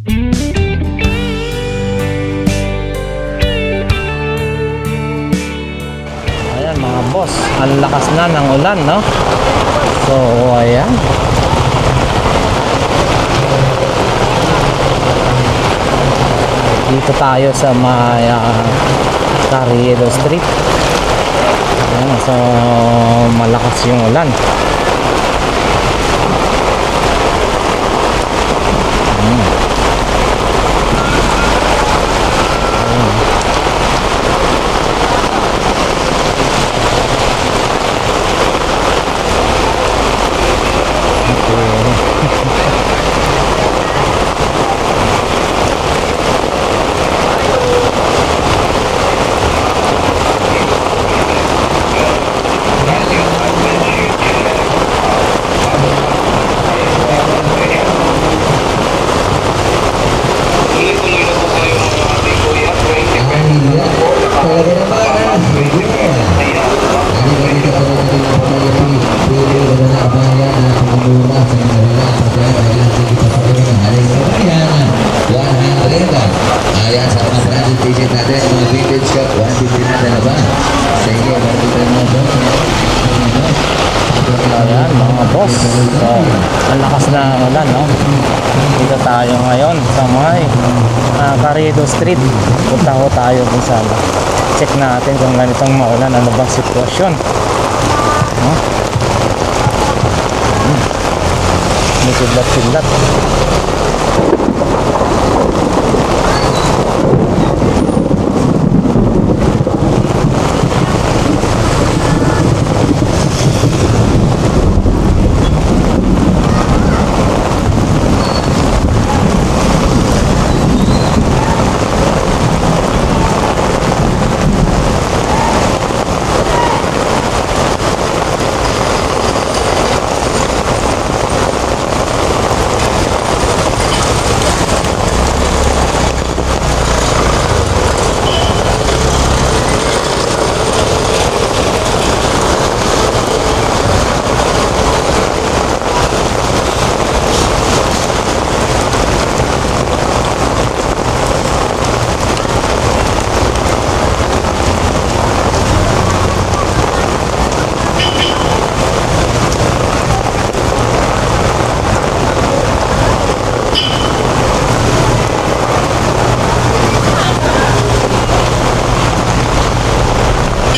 Ayan mga boss, ang lakas na ng ulan, no? So, ayan. Dito tayo sa may uh, Carriedo Street. Ayan, so malakas yung ulan. Ayan. Ayan. Okay. Talaga naman, Hindi ka dito pa rin natin ang pamilya Pili ka na nakabayan na pangumura sa mga wala Pagkaya dahil hindi pa sa rin ang haling kabayan 100 Ayan sa mga branded t-shirt natin Mga vintage cup 150 na na ba? Sige, makikita mo ba? Ayan mga boss. So, ang lakas na ulan, no? Dito tayo ngayon sa may uh, Carriedo Street. Punta ko tayo kung saan. Check natin kung ganitong maulan, ano bang sitwasyon. No? Hmm. May kidlat-kidlat.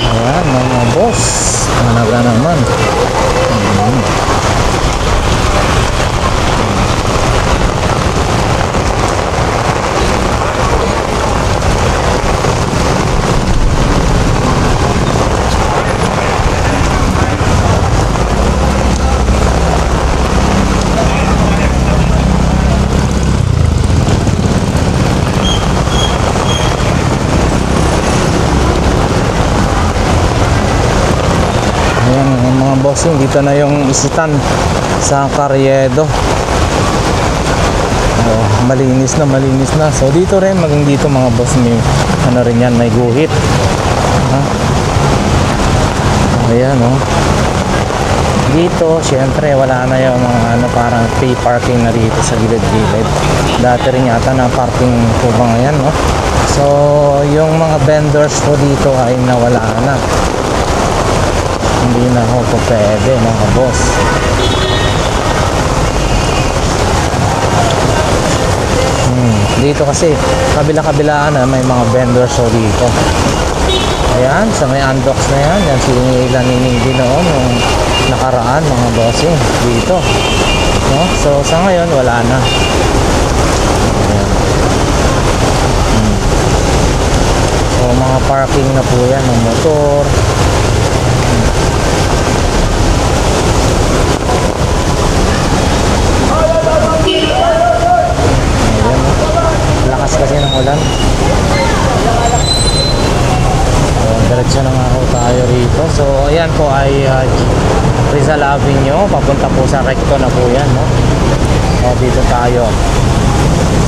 Ayan mga boss. Talaga naman. Hmm. Ayan yung mga bossing, dito na yung isitan sa Carriedo. Oh, malinis na, malinis na. So dito rin, maging dito mga boss, may ano rin yan, may guhit. Ha? Ayan oh. Dito, syempre, wala na yung mga ano, parang free parking na dito sa gilid-gilid. Dati rin yata na parking po ba ngayon, no? So, yung mga vendors po dito ay nawala na hindi na ako po pwede mga boss. Hmm, dito kasi kabila kabilaan na may mga vendors so dito. Ayan sa may undox na yan yan si Ilan Nining Dinoon yung nakaraan mga bossing dito. No? so sa ngayon wala na. Hmm. so mga parking na po yan ng motor Ayan, oh. lakas kasi ng ulan. So, diretso na nga ho tayo rito. So, ayan po ay uh, Rizal Avenue. Papunta po sa recto na po yan, no? O, dito tayo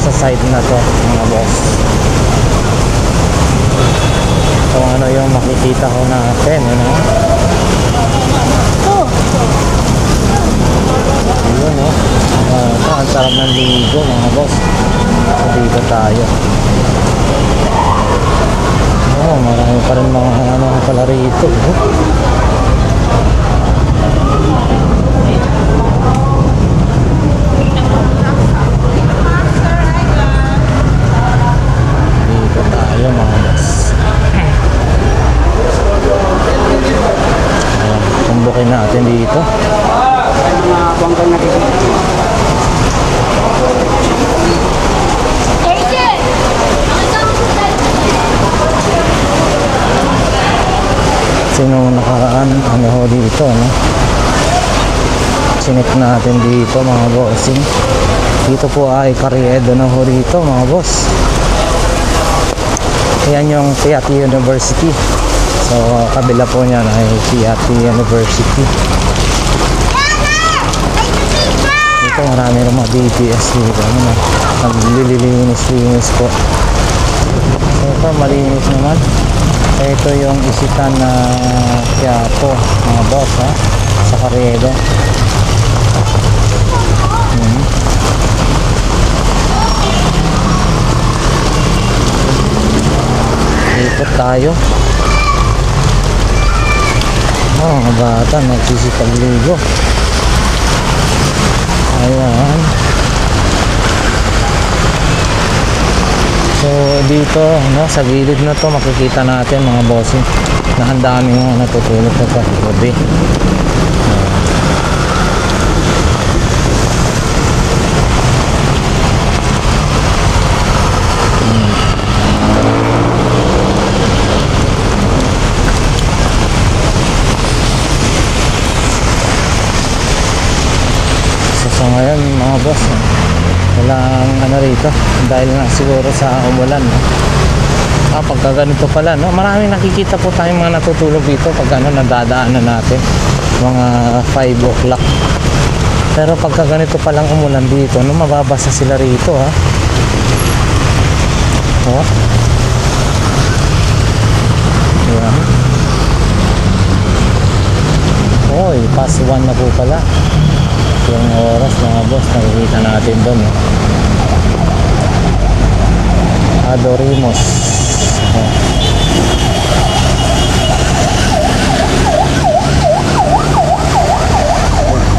sa side na to, mga boss. So, ano yung makikita ko natin, ano? Yun oh. Uh, ang sarap ng ligo mga boss. So, dito tayo. Oh, marami pa rin mga ano pala rito. Oh. Dito tayo mga boss. Ayan, tumbukin natin dito. mga bangkang nakikita. Agent! Nakita mo sa Sino nakaraan ano ho dito no? Sinip natin dito mga bossing. Dito po ay Carriedo na ho dito mga boss. Yan yung Fiat University. So kabila po niyan ay Fiat University. Dito marami rin mga BTS dito. Ano, naglilinis-linis po. So ito malinis naman. Ito yung isitan na Quiapo mga boss ha. Sa Carriedo. Tayo. Oh, mga bata nagsisipagligo. Ayan. So dito, no, sa gilid na to makikita natin mga bossing na ang daming mga natutulog na gabi. So sa ngayon mga boss, no, ano rito dahil nga siguro sa umulan. No? Ah, pagka ganito pala, no? Maraming nakikita po tayong mga natutulog dito pag ano, nadadaanan natin. Mga 5 o'clock. Pero pagka ganito palang umulan dito, no, mababasa sila rito, ha? Oh. Ayan. Oy, past 1 na po pala. Yung oras mga boss, nakikita natin doon. Eh. Adorimos.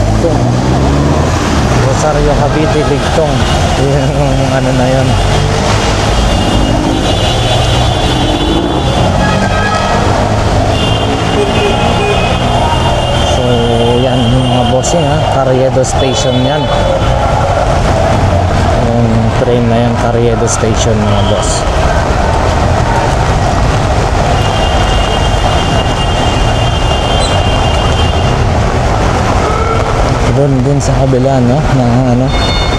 Ito. Rosario Cavite Ligtong. Yung ano na yun. So, yan mga bossing ha. Carriedo Station yan. Train na yan, Carriedo Station mga boss. Doon din sa kabila no, ng ano.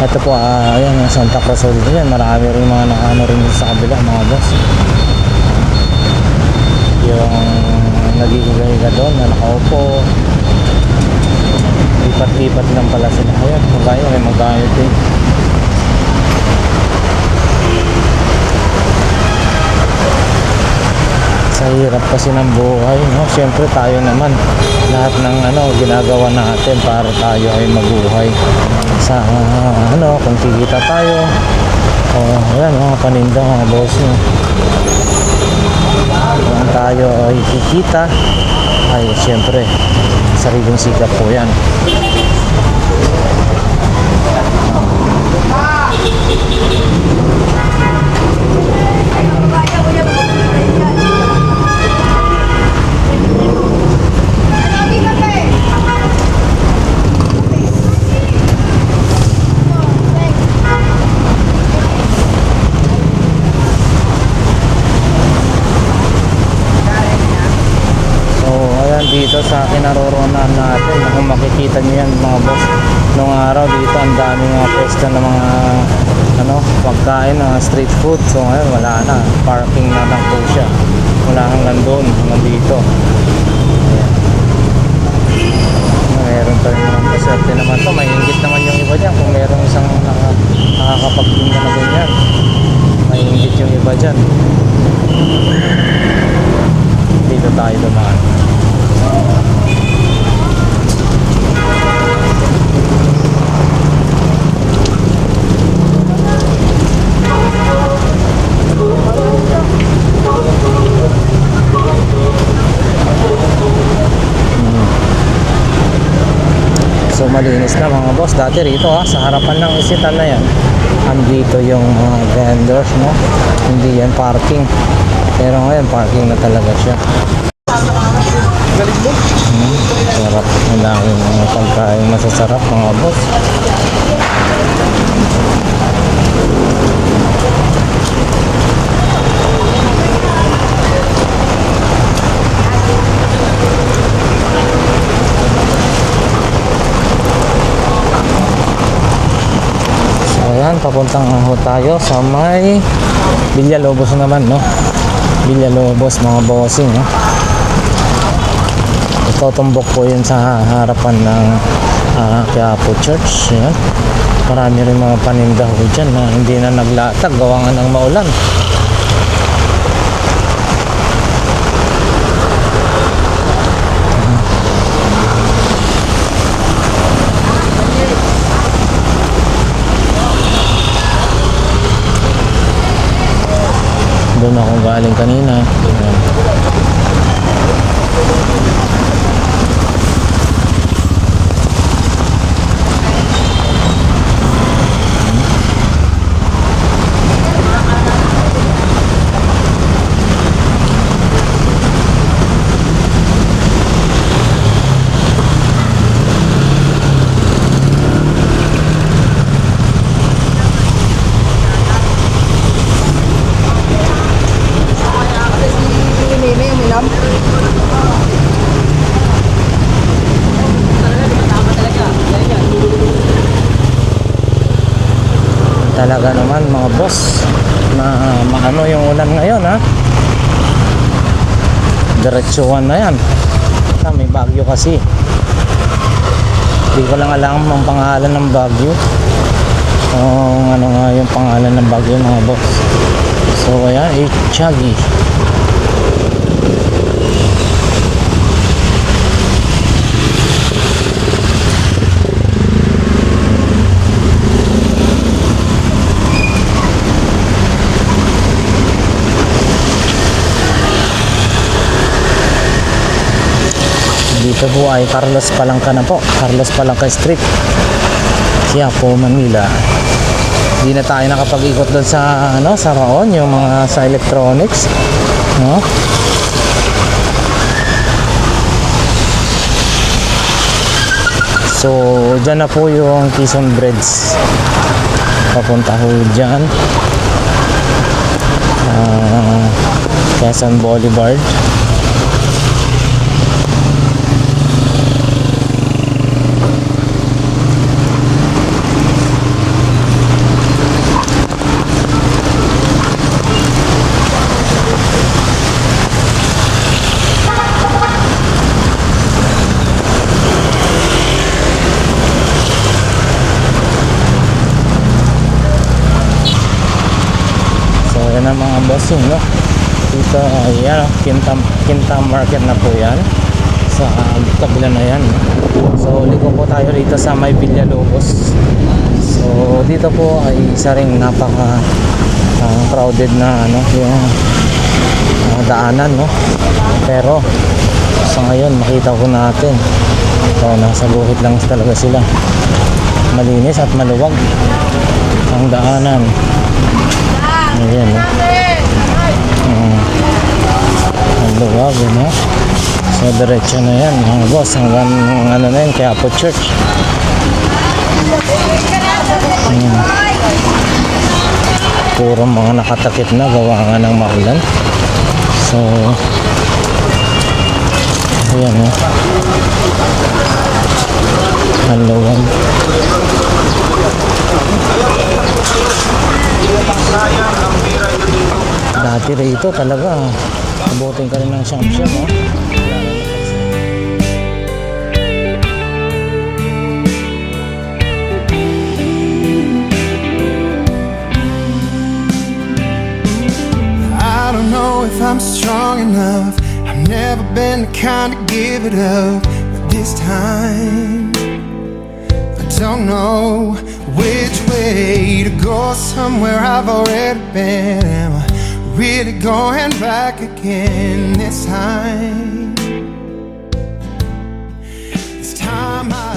Ito po, ah, ayan, Santa Cruz Hotel. Yan, marami rin mga nakaano rin sa kabila mga boss. Yung nag-iiga-iga doon na nakaupo. Lipat-lipat lang pala sila. Ayan, magkaya, may magkaya din. Sa hirap kasi ng buhay, no? Siyempre tayo naman, lahat ng ano, ginagawa natin para tayo ay mabuhay. Sa ah, ano, kung kikita tayo, o ayan, mga paninda, mga boss, no? kung tayo ay kikita ay siyempre sariling sikap po yan So, ayan dito sa kinaroroonan natin, kung makikita niyo yan mga boss, nung araw dito ang daming mga pwesto ng mga ano, pagkain, mga street food. So, ngayon wala na, parking na lang po siya. Wala hanggang doon, hanggang dito. Ayan. Meron pa rin naman paswerte naman to. May inggit naman yung iba dyan kung meron isang naka, na ganyan. May inggit yung iba dyan. Dito tayo dumaan. Malinis na mga boss. Dati rito ha, sa harapan ng isitan na yan, andito yung mga vendors mo. Hindi yan parking. Pero ngayon, parking na talaga siya. Hmm, sarap. Ang daming mga pagkain masasarap mga boss. So ayan, papuntang ho tayo sa may Villalobos naman, no? Villalobos, mga bossing, no? Ito tumbok po yun sa harapan ng uh, Quiapo Church. Yan. Marami rin mga paninda ho dyan na hindi na naglatag gawa nga ng maulan. Doon ako galing kanina. Yan. Talaga naman mga boss na maano yung ulan ngayon ha. Diretsuhan na yan. Ah, may bagyo kasi. Hindi ko lang alam ang pangalan ng bagyo. Kung ano nga yung pangalan ng bagyo mga boss. So ayan, Ichagi. Dito po ay Carlos Palangka na po. Carlos Palangka Street. Quiapo, Manila. Hindi na tayo nakapag-ikot doon sa ano, sa Raon, yung mga sa electronics, no? So, dyan na po yung Quezon Bridge. Papunta ho dyan. Ah, Quezon Boulevard. So yan bossing no. Dito ay yan, Kintam, Kintam Market na po yan. Sa uh, kabila na yan. So liko po tayo rito sa may Villalobos. So dito po ay isa ring napaka ah, crowded na ano yung ah, daanan no. Pero sa ngayon makita ko natin so nasa guhit lang talaga sila malinis at maluwag ang daanan Ayan, no? Ang luwag, no? So, diretso na yan, mga boss. Hanggang, ano na yan, Quiapo Church. Ayan. Puro mga nakatakip na, gawa nga ng maulan. So, ayan? Ang luwag. Dati rito talaga, abutin ka rin ng oh. I don't know if I'm strong enough. I've never been the kind to give it up. But this time, I don't know which way to go. Somewhere I've already been. Really going back again this time? This time I